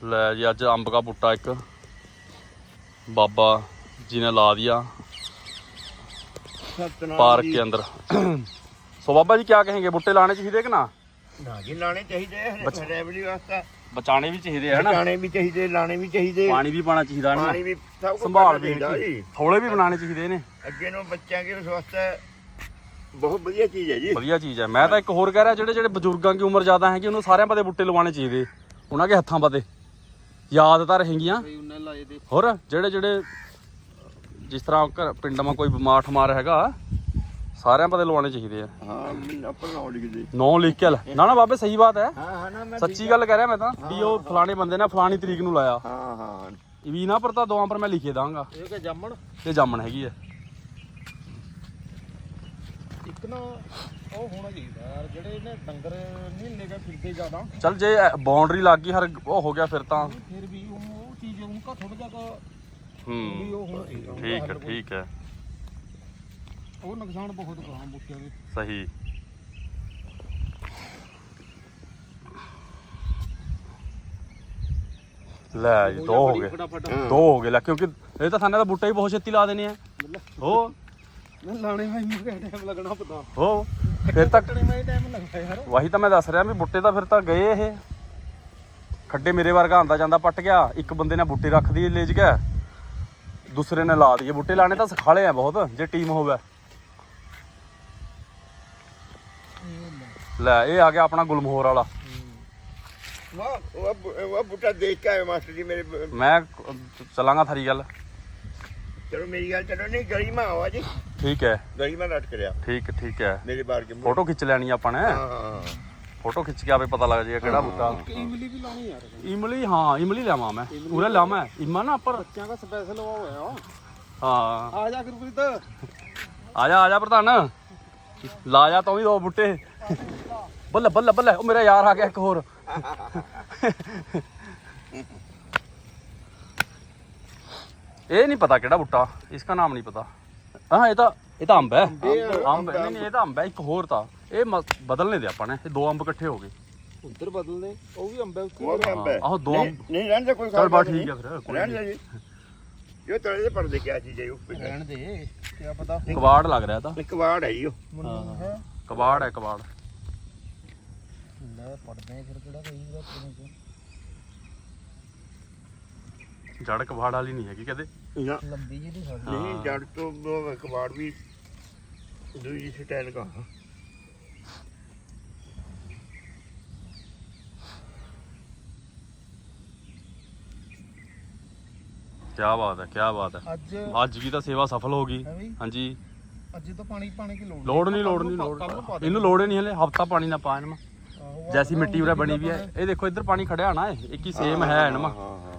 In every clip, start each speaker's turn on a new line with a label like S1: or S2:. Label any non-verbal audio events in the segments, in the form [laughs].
S1: ਲੈ ਜੀ ਅੱਜ ਅੰਬ ਦਾ ਬੂਟਾ ਇੱਕ। ਬਾਬਾ ਜੀ ਨੇ
S2: ਲਾ
S1: ਦਿਆ
S2: ਪਾਰਕ
S1: ਦੇ ਅੰਦਰ। ਸੋ ਬਾਬਾ ਜੀ ਕੀ ਕਹਿੰਗੇ? ਬੂਟੇ ਲਾਣੇ ਚਾਹੀਦੇ ਕਿ ਨਾ?
S2: ਨਾ ਜੀ ਲਾਣੇ ਚਾਹੀਦੇ
S1: ਹੈ
S2: ਰੈਵਨਿਊ ਵਾਸਤਾ।
S1: ਬਚਾਣੇ ਵੀ ਚਾਹੀਦੇ ਹੈ
S2: ਬਚਾਣੇ ਵੀ ਚਾਹੀਦੇ ਲਾਣੇ ਵੀ ਚਾਹੀਦੇ।
S1: ਪਾਣੀ ਵੀ ਪਾਣਾ ਚਾਹੀਦਾ ਨਾ
S2: ਪਾਣੀ ਵੀ
S1: ਸੰਭਾਲ ਵੀ
S2: ਜੀ।
S1: ਥੋੜੇ ਵੀ ਬਣਾਣੇ ਚਾਹੀਦੇ ਨੇ।
S2: ਅੱਗੇ ਨੂੰ ਬੱਚਿਆਂ ਦੇ ਵਾਸਤੇ ਬਹੁਤ ਵਧੀਆ ਚੀਜ਼ ਹੈ ਜੀ।
S1: ਵਧੀਆ ਚੀਜ਼ ਹੈ। ਮੈਂ ਤਾਂ ਇੱਕ ਹੋਰ ਕਹਿ ਰਿਹਾ ਜਿਹੜੇ ਜਿਹੜੇ ਬਜ਼ੁਰਗਾਂ ਦੀ ਉਮਰ ਜ਼ਿਆਦਾ ਹੈਗੀ ਉਹਨਾਂ ਸਾਰਿਆਂ ਪਤੇ ਬੂਟੇ ਲਵਾਉਣੇ ਚਾਹੀਦੇ। ਉਹਨਾਂ ਦੇ ਹੱਥਾਂ ਪਤੇ। ਯਾਦ ਤਾਂ ਰਹੇਗੀਆਂ।
S3: ਉਹਨੇ ਲਾਏ ਦੇ।
S1: ਹੋਰ ਜਿਹੜੇ ਜਿਹੜੇ ਜਿਸ ਤਰ੍ਹਾਂ ਘਰ ਪਿੰਡ ਮਾ ਕੋਈ ਬਿਮਾਰ ਠਮਾਰ ਹੈਗਾ ਸਾਰਿਆਂ ਪਤੇ ਲਵਾਉਣੇ ਚਾਹੀਦੇ ਆ।
S2: ਹਾਂ ਆਪਾਂ
S1: ਨੌ ਲਿਖ ਕੇ ਲੈ। ਨਾ ਨਾ ਬਾਬੇ ਸਹੀ ਬਾਤ ਹੈ।
S2: ਹਾਂ ਹਾਂ ਨਾ ਮੈਂ
S1: ਸੱਚੀ ਗੱਲ ਕਹਿ ਰਿਹਾ ਮੈਂ ਤਾਂ ਵੀ ਉਹ ਫਲਾਣੇ ਬੰਦੇ ਨੇ ਫਲਾਣੀ ਤਰੀਕ ਨੂੰ ਲਾਇਆ।
S2: ਹਾਂ ਹਾਂ।
S1: ਵੀ ਨਾ ਪਰ ਤਾਂ ਦੋਵਾਂ ਪਰ ਮੈਂ ਲਿਖੇ ਦਾਂਗਾ।
S3: ਇਹ ਕਿ ਜਾਮਣ?
S1: ਇਹ ਜਾਮਣ ਹੈਗੀ ਹੈ
S3: ਇੱਕ ਨਾ ਉਹ ਹੋਣਾ ਚਾਹੀਦਾ ਯਾਰ ਜਿਹੜੇ ਨੇ ਡੰਗਰ ਨਹੀਂ ਲੈ ਕੇ ਫਿਰਦੇ ਜ਼ਿਆਦਾ।
S1: ਚਲ ਜੇ ਬਾਉਂਡਰੀ ਲੱਗ ਗਈ ਹਰ ਉਹ ਹੋ ਗਿਆ ਫਿਰ ਤਾਂ।
S3: ਫਿਰ ਵੀ ਉਹ ਉਹ ਚੀਜ਼ ਉਨਕਾ ਥੋੜਾ ਜਿਹਾ ਵੀ
S1: ਹੂੰ
S3: ਉਹ ਹੋਣਾ ਚਾਹੀਦਾ
S1: ਠੀਕ ਹੈ ਠੀਕ ਹੈ।
S3: ਉਹ ਨੁਕਸਾਨ ਬਹੁਤ ਕਰਾਂ ਬੂਟਿਆਂ ਦੇ।
S1: ਸਹੀ। ਲੈ ਜੀ ਦੋ ਹੋ ਗਏ। ਦੋ ਹੋ ਗਏ ਲੈ ਕਿਉਂਕਿ ਇਹ ਤਾਂ ਸਾਨੇ ਦਾ ਬੂਟਾ ਹੀ ਬਹੁਤ ਛੇਤੀ ਲਾ ਦੇਣੇ ਆ। ਹੋ
S3: ਨਾ ਲਾਣੇ ਭਾਈ ਮੈਨੂੰ ਕਿਹੜਾ ਟਾਈਮ ਲੱਗਣਾ ਪਤਾ।
S1: ਹੋ ਫਿਰ ਤੱਕ
S3: ਕੱਟਣੇ ਮੈਂ ਟਾਈਮ ਲੱਗਦਾ ਯਾਰ।
S1: ਵਹੀ ਤਾਂ ਮੈਂ ਦੱਸ ਰਿਹਾ ਵੀ ਬੂਟੇ ਤਾਂ ਫਿਰ ਤਾਂ ਗਏ ਇਹ। ਖੱਡੇ ਮੇਰੇ ਵਰਗਾ ਆਂਦਾ ਜਾਂਦਾ ਪੱਟ ਗਿਆ ਇੱਕ ਬੰਦੇ ਨੇ ਬੂਟੇ ਰੱਖ ਦੀ ਲੇਜ ਗਿਆ ਦੂਸਰੇ ਨੇ ਲਾ ਦਈਏ ਬੂਟੇ ਲਾਣੇ ਤਾਂ ਸਿਖਾਲੇ ਆ ਬਹੁਤ ਜੇ ਟੀਮ ਹੋਵੇ। ਲੈ ਇਹ ਆ ਗਿਆ ਆਪਣਾ ਗੁਲਮੋਹਰ ਵਾਲਾ।
S2: ਵਾਹ ਉਹ ਬੁ- ਉਹ ਬੂਟਾ ਦੇਖ ਕੇ ਆਏ ਮਾਸਟਰ ਜੀ ਮੇਰੇ ਬ-
S1: ਮੈਂ ਚਲਾਂਗਾ ਥਰੀ ਗੱਲ।
S2: ਚਲੋ ਮੇਰੀ ਗੱਲ ਚਲੋ ਨਹੀਂ ਗਲੀ ਮਾ ਆਵਾ ਜੀ
S1: ਠੀਕ ਹੈ।
S2: ਗਲੀ ਮਾ ਲਟਕ ਰਿਹਾ
S1: ਠੀਕ ਠੀਕ ਹੈ।
S2: ਮੇਰੇ ਬਾਰ ਕੇ ਮੂਹਰੇ।
S1: ਫੋਟੋ ਖਿੱਚ ਲੈਣੀ ਆਪਾਂ ਨੇ।
S2: ਹਾਂ ਹਾਂ
S1: ਫੋਟੋ ਖਿੱਚ ਕੇ ਆਪੇ ਪਤਾ ਲੱਗ ਜਾਏਗਾ ਕਿਹੜਾ ਬੂਟਾ।
S3: ਇਮਲੀ ਵੀ ਲਾਉਣੀ ਯਾਰ।
S1: ਇਮਲੀ ਹਾਂ ਇਮਲੀ ਲਾਵਾਂ ਮੈਂ। ਪੂਰਾ ਲਾਵਾਂ। ਇਮਾ ਨਾ ਪਰ
S3: ਬੱਚਿਆਂ ਦਾ ਸਪੈਸ਼ਲ ਉਹ ਹੋਇਆ
S1: ਹਾਂ।
S3: ਆ ਜਾ ਗੁਰਪ੍ਰੀਤ।
S1: ਆ ਜਾ ਆ ਜਾ ਪ੍ਰਧਾਨ। ਲਾ ਜਾ ਤੂੰ ਵੀ ਦੋ ਬੂਟੇ। ਬੱਲੇ ਬੱਲੇ ਬੱਲੇ। ਉਹ ਮੇਰਾ ਯਾਰ ਆ ਗਿਆ ਇੱਕ ਹੋਰ। ਇਹ ਨਹੀਂ ਪਤਾ ਕਿਹੜਾ ਬੂਟਾ। ਇਸਕਾ ਨਾਮ ਨਹੀਂ ਪਤਾ। ਹਾਂ ਇਹ ਤਾਂ ਇਹ ਤਾਂ ਅੰਬ ਹੈ। ਅੰਬ ਨਹੀਂ ਨਹੀਂ ਇਹ ਤਾਂ ਅੰਬ ਹੈ ਇੱਕ ਹੋਰ ਤਾਂ। ਇਹ ਮ- ਬਦਲਨੇ ਦੇ ਆਪਾਂ ਨੇ ਇਹ ਦੋ ਅੰਬ ਇਕੱਠੇ ਹੋ ਗਏ।
S3: ਉਧਰ ਬਦਲਦੇ ਉਹ ਵੀ ਅੰਬੇ
S2: ਉਹ ਵੀ ਅੰਬ ਹੈ।
S1: ਆਹੋ ਦੋ
S2: ਨਹੀਂ-
S1: ਅੰਬ।
S2: ਨਹੀਂ ਰਹਿਣ ਦੇ ਕੋਈ
S1: ਚੱਲ ਬਾ। ਠੀਕ ਹੈ ਫਿਰ ਕੋਈ
S2: ਰਹਿਣ
S1: ਨਹੀਂ।
S2: ਦੇ ਜੀ। ਇਹ ਤਲੇ ਦੇ ਪਰਦੇ ਕਿਆ ਚੀਜ਼ ਹੈ ਉਹ
S3: ਰਹਿਣ ਦੇ ਕੀ ਪਤਾ।
S1: ਕਬਾੜ ਲੱਗ ਰਿਹਾ ਤਾਂ।
S2: ਇੱਕ ਵਾੜ ਹੈ ਜੀ ਉਹ।
S3: ਮੈਨੂੰ ਹੈ
S1: ਕਬਾੜ ਹੈ ਕਬਾੜ।
S3: ਲੈ ਪੜਦੇ ਫਿਰ ਕਿਹੜਾ ਕਹੀਦਾ ਤੈਨੂੰ
S1: ਜੜ ਕਬਾੜ ਵਾਲੀ ਨਹੀਂ ਹੈਗੀ ਕਦੇ।
S2: ਨਾ।
S3: ਲੰਬੀ ਜਿਹੀ ਨਹੀਂ
S2: ਨਹੀਂ ਜੜ ਤੋਂ ਉਹ ਇੱਕ ਵਾੜ ਵੀ ਦੂਜੀ ਸਟਾਈਲ ਦਾ
S1: ਕੀ। ਬਾਤ ਹੈ ਕੀ ਬਾਤ ਹੈ।
S3: ਅੱਜ
S1: ਅੱਜ ਵੀ ਤਾਂ ਸੇਵਾ ਸਫਲ ਹੋ ਗਈ।
S3: ਹੈ ਵੀ?
S1: ਹਾਂਜੀ।
S3: ਅੱਜ ਤਾਂ ਪਾਣੀ ਪਾਣੀ ਕੀ ਲੋੜ
S1: ਲੋੜ ਨਹੀਂ। ਲੋੜ ਨਹੀਂ ਲੋੜ ਇਹਨੂੰ ਲੋੜ ਹੀ ਨਹੀਂ ਹਲੇ ਹਫਤਾ ਪਾਣੀ ਨਾ ਪਾ ਇਹਨੂੰ। ਜੈਸੀ ਮਿੱਟੀ ਉਰੇ ਬਣੀ ਵੀ ਹੈ। ਇਹ ਦੇਖੋ ਇੱਧਰ ਪਾਣੀ ਖੜਿਆ ਨਾ ਇਹ। ਇੱਕ ਹੀ ਸੇਮ ਹੈ
S2: ਹਾਂ।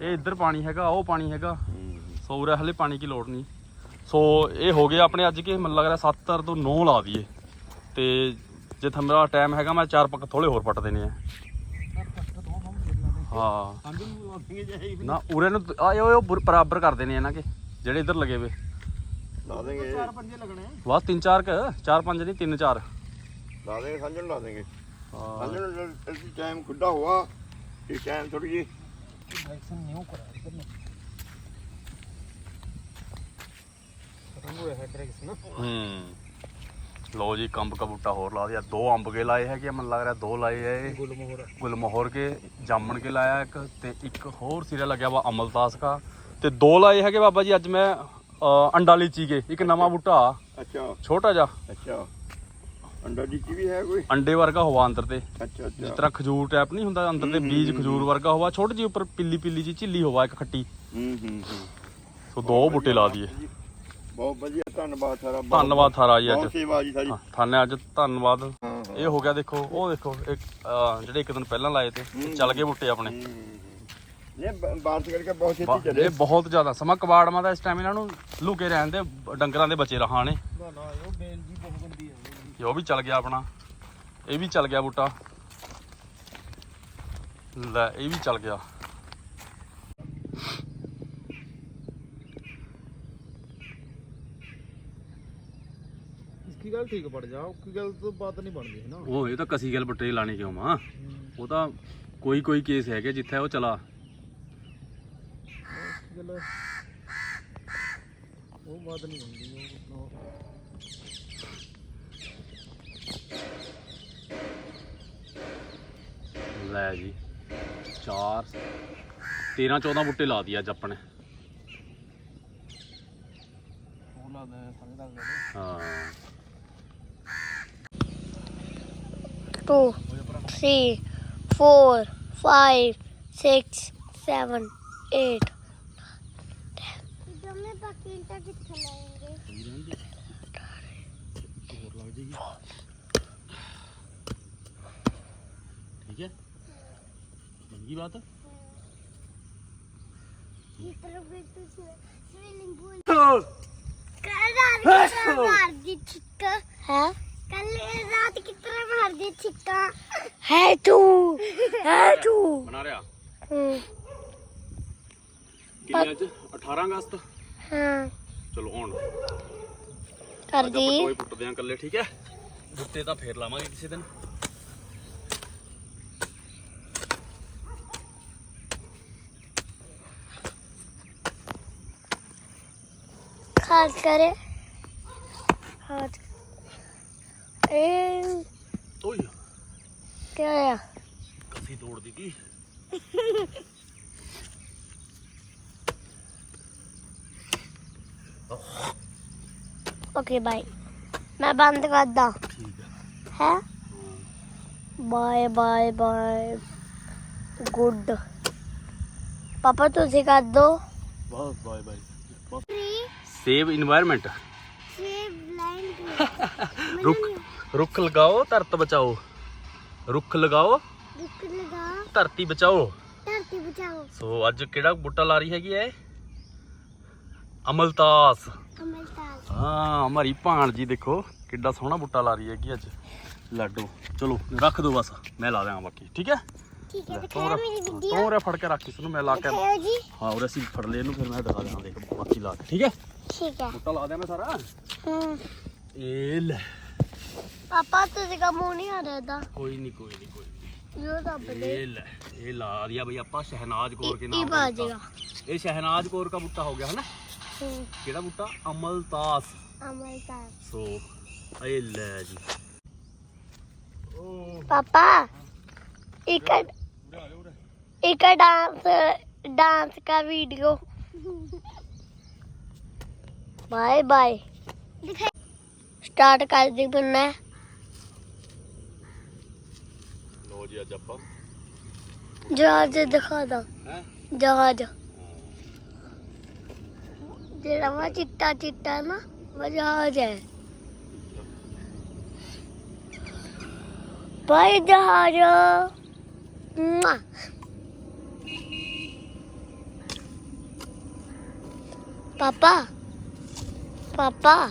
S1: ਇਹ ਇੱਧਰ ਪਾਣੀ ਹੈਗਾ ਉਹ ਪਾਣੀ ਹੈਗਾ। ਸੋ ਉਰੇ ਹਲੇ ਪਾਣੀ ਕੀ ਲੋੜ ਨਹੀਂ। ਸੋ ਇਹ ਹੋ ਗਿਆ ਆਪਣੇ ਅੱਜ ਕੇ ਮੈਨੂੰ ਲੱਗ ਰਿਹਾ 70 ਤੋਂ 9 ਲਾ ਦਈਏ। ਤੇ ਜੇ ਥਮਰਾ ਟਾਈਮ ਹੈਗਾ ਮੈਂ ਚਾਰ ਪੱਕ ਥੋੜੇ ਹੋਰ ਪੱਟ ਦੇਣੇ ਆ। ਹਾਂ।
S3: ਨੂੰ
S1: ਉਰੇ ਨੂੰ ਆ ਇਹ ਉਹ ਬਰ- ਬਰਾਬਰ ਕਰ ਦੇਣੇ ਇਹਨਾਂ ਕੇ ਜਿਹੜੇ ਇੱਧਰ ਲੱਗੇ ਵੇ।
S2: ਲਾ ਦੇਂਗੇ
S3: ਚਾਰ ਪੰਜੇ ਲੱਗਣੇ
S1: ਬਸ ਤਿੰਨ ਚਾਰ ਕ ਚਾਰ ਪੰਜ ਨਹੀਂ ਤਿੰਨ ਚਾਰ।
S2: ਲਾ ਦੇਂਗੇ ਸਾਂਝਣ ਲਾ ਦੇਂਗੇ
S1: ਹਾਂ।
S2: ਸਾਂਝਣ ਟਾਈਮ ਖੁੱਡਾ ਹੋਆ ਇਸ ਟਾਈਮ ਥੋੜੀ ਜੀ
S3: ਐਕਸ਼ਨ ਨਿਊ ਕਰਾ ਇਧਰ ਨੂੰ। ਨਾ।
S1: ਹੂੰ। ਲੋ ਜੀ ਕੰਬ ਕਾ ਬੂਟਾ ਹੋਰ ਲਾ ਦਿਆ। ਦੋ ਅੰਬ ਕੇ ਲਾਏ ਹੈਗੇ ਮੈਨੂੰ ਲੱਗ ਰਿਹਾ ਦੋ ਲਾਏ ਇਹ।
S3: ਗੁਲਮੋਹਰ।
S1: ਗੁਲਮੋਹਰ ਕੇ ਜਾਮਣ ਕੇ ਲਾਇਆ ਇੱਕ ਤੇ ਇੱਕ ਹੋਰ ਸਿਰਾ ਲੱਗਿਆ ਵਾ ਅਮਲਤਾਸ ਕਾ। ਤੇ ਦੋ ਲਾਏ ਹੈਗੇ ਬਾਬਾ ਜੀ ਅੱਜ ਮੈਂ ਅੰਡਾ ਲੀਚੀ ਕੇ ਇੱਕ ਨਵਾਂ ਬੂਟਾ।
S2: ਅੱਛਾ।
S1: ਛੋਟਾ ਜਿਹਾ।
S2: ਅੱਛਾ। ਅੰਡਾ ਦੀ ਕੀ ਵੀ ਹੈ ਕੋਈ?
S1: ਅੰਡੇ ਵਰਗਾ ਹੋਵਾ ਅੰਦਰ ਤੇ।
S2: ਅੱਛਾ
S1: ਜਿਸ ਤਰ੍ਹਾਂ ਖਜੂਰ ਟਾਈਪ ਨਹੀਂ ਹੁੰਦਾ ਅੰਦਰ ਤੇ ਬੀਜ ਖਜੂਰ ਵਰਗਾ ਹੋਵਾ ਛੋਟੀ ਜਿਹੀ ਉੱਪਰ ਪਿੱਲੀ ਪਿੱਲੀ ਜੀ ਝਿੱਲੀ ਹੋਵਾ ਇੱਕ ਖੱਟੀ।
S2: ਹੂੰ ਹੂੰ ਹੂੰ।
S1: ਸੋ ਦੋ ਬੂਟੇ ਲਾ ਦਈਏ
S2: ਬਹੁਤ ਵਧੀਆ ਧੰਨਵਾਦ ਸਾਰਾ ਬਹੁਤ-
S1: ਧੰਨਵਾਦ ਥਾਰਾ ਜੀ
S2: ਬਹੁਤ
S1: ਅੱਜ
S2: ਸੇਵਾ ਜੀ ਸਾਰੀ।
S1: ਹਾਂ, ਥਾਨੇ ਅੱਜ ਧੰਨਵਾਦ। ਇਹ ਹੋ ਗਿਆ ਦੇਖੋ ਉਹ ਦੇਖੋ ਇੱਕ ਅਹ, ਜਿਹੜੇ ਇੱਕ ਦਿਨ ਪਹਿਲਾਂ ਲਾਏ ਤੇ ਇਹ ਚੱਲ ਗਏ ਬੂਟੇ ਆਪਣੇ।
S2: ਨੇ ਬਾਰਿਸ਼ ਕਰਕੇ ਬਹੁਤ ਛੇਤੀ
S1: ਬਾ-
S2: ਚੱਲੇ।
S1: ਇਹ ਬਹੁਤ ਜ਼ਿਆਦਾ ਸਮਾਂ ਕਬਾੜਾਂ ਦਾ ਇਸ ਟਾਈਮ ਇਹਨਾਂ ਨੂੰ ਲੁਕੇ ਰਹਿਣ ਦੇ ਡੰਗਰਾਂ ਦੇ ਬੱਚੇ ਰਹਾ ਨੇ।
S3: ਨਾ ਨਾ ਉਹ ਬੇਲ ਜੀ ਬਹੁਤ ਗੰਦੀ ਹੈ
S1: ਇਹ ਉਹ ਵੀ ਚੱਲ ਗਿਆ ਆਪਣਾ। ਇਹ ਵੀ ਚੱਲ ਗਿਆ ਬੂਟਾ। ਲੈ ਇਹ ਵੀ ਚੱਲ ਗਿਆ
S3: ਇਸकी ਗੱਲ ਠੀਕ ਪੜ ਜਾ ਉਸकी ਗੱਲ ਤੋਂ ਬਾਤ ਨਹੀਂ ਬਣਦੀ ਹੈ ਨਾ।
S1: ਉਹ ਇਹ ਤਾਂ ਕਸੀ ਗੱਲ ਬੁੱਟੇ ਲਾਣੇ ਕਿਉਂ ਮਾਂ? ਉਹ ਤਾਂ ਕੋਈ ਕੋਈ ਕੇਸ ਹੈਗੇ ਜਿੱਥੇ ਉਹ ਚਲਾ।
S3: ਚੱਲ ਉਹ ਬਾਤ ਨਹੀਂ ਹੁੰਦੀ ਉਹ
S1: ਲੈ ਜੀ 4 13 14 ਬੁੱਟੇ ਲਾ ਦੀ ਅੱਜ
S3: ਲੱਗਦਾ ਸਮਝਦਾ
S1: ਹਾਂ।
S4: Two, three, four, five, six, seven, eight.
S5: ਜਮੇ ਬਾਕੀ ਇੰਟਾ ਕਿੱਥੇ ਲਾਏਂਗੇ
S1: ਹੋਰ ਲੱਗ ਜੇਗੀ ਠੀਕ ਹੈ ਮੰਗੀ ਬਾਤ
S5: ਇਸ ਤਰ੍ਹਾਂ ਵੀ ਤੁਸੀਂ ਸਵਿਮਿੰਗ ਪੂਲ ਕੱਲ ਰਾਤ ਕਿਤਨਾ ਮਾਰਦੀ ਛਿੱਕਾ
S4: है
S5: ਕੱਲ ਰਾਤ ਕਿਤਨਾ ਮਾਰਦੀ ਛਿੱਕਾ
S4: है तू है तू
S1: ਬਣਾ ਰਿਆ
S4: हम्म,
S1: ਕਿੰਨੇ ਅੱਜ 18 ਅਗਸਤ
S4: हाँ
S1: ਚਲੋ ਹੁਣ
S4: कर दी
S1: ਕੋਈ ਪੁੱਟਦੇ ਆਂ ਇਕੱਲੇ ਠੀਕ ਹੈ ਬੁੱਟੇ ਤਾਂ ਫੇਰ ਲਾਵਾਂਗੇ ਕਿਸੇ ਦਿਨ
S4: खास करे हाथ ए
S1: ਓਏ
S4: क्या है
S1: ਕਸੀ ਤੋੜ ਦਿੱਤੀ
S4: ओके बाय मैं बंद कर दा
S1: ਠੀਕ ਹੈ
S4: है बाय बाय बाय गुड पापा तुझे कर दो
S1: ਬਸ bye bye
S5: tree
S1: save environment
S5: save line
S1: ਰੁੱਖ ਰੁੱਖ ਲਗਾਓ ਧਰਤ ਬਚਾਓ। ਰੁੱਖ ਲਗਾਓ
S5: ਰੁੱਖ ਲਗਾਓ।
S1: ਧਰਤੀ ਬਚਾਓ।
S5: ਧਰਤੀ ਬਚਾਓ।
S1: ਸੋ ਅੱਜ ਕਿਹੜਾ ਬੂਟਾ ਲਾ ਰਹੀ ਹੈਗੀ ਐ ਅਮਲਤਾਸ।
S5: ਅਮਲਤਾਸ।
S1: ਹਾਂ ਹਮਾਰੀ ਭਾਣ ਜੀ ਦੇਖੋ ਕਿੱਡਾ ਸੋਹਣਾ ਬੂਟਾ ਲਾ ਰਹੀ ਹੈਗੀ ਅੱਜ। ਲਾਡੋ। ਚਲੋ ਰੱਖ ਦੋ ਬਸ। ਮੈਂ ਲਾ ਦਿਆਂ ਬਾਕੀ ਠੀਕ ਹੈ?
S5: ਠੀਕ ਹੈ ਦਿਖਾਓ ਮੇਰੀ ਵੀਡੀਓ
S1: ਤੂੰ ਫੜ ਕੇ ਰੱਖ ਮੈਂ ਲਾ ਕੇ ਹਾਂ ਉਰੇ ਅਸੀਂ ਫੜ ਲੈ ਇਹਨੂੰ ਫਿਰ ਮੈਂ ਦਿਖਾ ਦਿਆਂ ਦੇਖ ਬਾਕੀ ਲਾ ਕੇ ਠੀਕ ਹੈ?
S5: ਠੀਕ ਹੈ।
S1: ਬੂਟਾ ਲਾ ਦਿਆਂ ਮੈਂ ਸਾਰਾ।
S4: ਹਾਂ।
S1: ਇਹ ਲੈ।
S4: पापा तुझे का मुंह नहीं आ रहा था
S1: ਕੋਈ ਨਹੀਂ ਕੋਈ ਨਹੀਂ ਕੋਈ ਨੀ।
S4: जो दब दे
S1: ਇਹ ਲੈ ਇਹ ਲਾ ਦਿਆ ਬਈ ਆਪਾਂ ਸ਼ਹਿਨਾਜ਼ ਕੌਰ ਕੇ
S4: ई
S1: ਨਾਮ ਦਾ
S4: बाजेगा
S1: ਬੂਟਾ। ਇਹ ਸ਼ਹਿਨਾਜ਼ ਕੌਰ ਦਾ ਬੂਟਾ ਹੋ ਗਿਆ ਹਨਾ
S4: हम्म,
S1: ਕਿਹੜਾ ਬੂਟਾ ਅਮਲਤਾਸ
S4: अमलताल
S1: ਸੋ ਇਹ ਲੈ ਜੀ ਓ
S4: पापा एक एक डांस डांस का वीडियो बाय बाय ਸਟਾਰਟ ਕਰ ਦੀ ਬੰਨਾ
S1: ਲੋ ਜੀ ਅੱਜ ਆਪਾਂ।
S4: ਜਹਾਜ਼ ਦਿਖਾ ਦਾ।
S1: ਹੈ?
S4: ਜਹਾਜ਼। ਜਿਹੜਾ ਵਾ ਚਿੱਟਾ ਚਿੱਟਾ ਨਾ ਉਹ ਜਹਾਜ਼ ਹੈ। ਬਾਏ ਜਹਾਜ਼। ਮਾ ਪਾਪਾ। ਪਾਪਾ।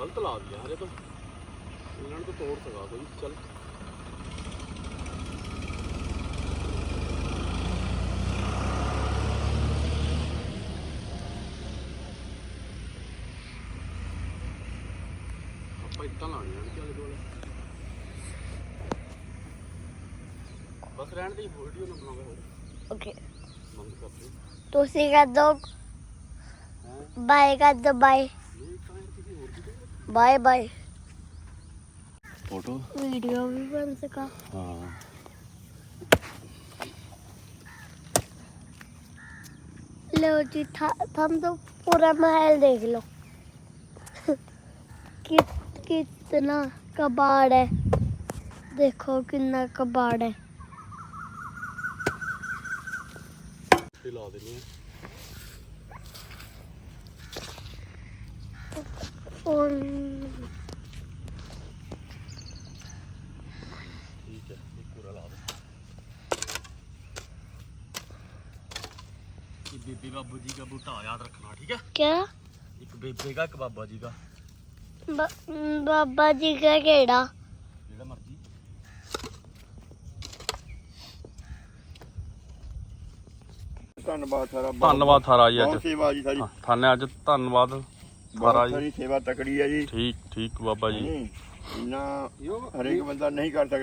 S1: ਗਲਤ ਲਾ ਦਿਆ ਹਰੇ ਤੋਂ ਇਹਨਾਂ ਨੂੰ ਤਾਂ ਤੋੜ ਸਕਾ ਕੋਈ ਚੱਲ। ਆਪਾਂ ਇੱਟਾਂ ਲਾਣੀਆਂ ਨੇ ਚੱਲ ਕੋਲ ਬਸ ਰਹਿਣ ਦੀ ਵੀਡੀਓ ਨਾ ਬਣਾਉਂਗਾ ਹੋਰ।
S4: ਓਕੇ
S1: ਬੰਦ ਕਰ ਦੇ।
S4: ਤੁਸੀਂ ਕਰ ਦੋ ਬਾਏ ਕਰ ਦੋ
S1: bye
S4: bye bye
S1: photo
S4: video भी बन सका। लो जी हम तो पूरा महल देख लो। [laughs] कि, कितना कबाड़ है। देखो कितना कबाड़ है। ਕੋਲ।
S1: ਠੀਕ ਜੀ ਦਾ ਬੂਟਾ ਯਾਦ ਰੱਖਣਾ
S4: ਬਾਬਾ ਜੀ ਦਾ। ਬਾਬਾ ਜੀ
S1: ਦਾ ਕਿਹੜਾ?
S2: ਧੰਨਵਾਦ ਸਾਰਾ
S1: ਧੰਨਵਾਦ ਸਾਰਾ ਜੀ ਅੱਜ।
S2: ਬਹੁਤ ਜੀ ਸਾਰੀ।
S1: ਥਾਨੇ ਅੱਜ ਧੰਨਵਾਦ। ਥਾਰਾ
S2: ਬਹੁਤ
S1: ਜੀ।
S2: ਸਾਰੀ ਸੇਵਾ ਤਕੜੀ ਹੈ ਜੀ।
S1: ਠੀਕ ਠੀਕ ਬਾਬਾ ਜੀ।
S2: ਇੰਨਾ ਹਰੇਕ ਬੰਦਾ ਨਹੀਂ ਕਰ ਸਕਦਾ।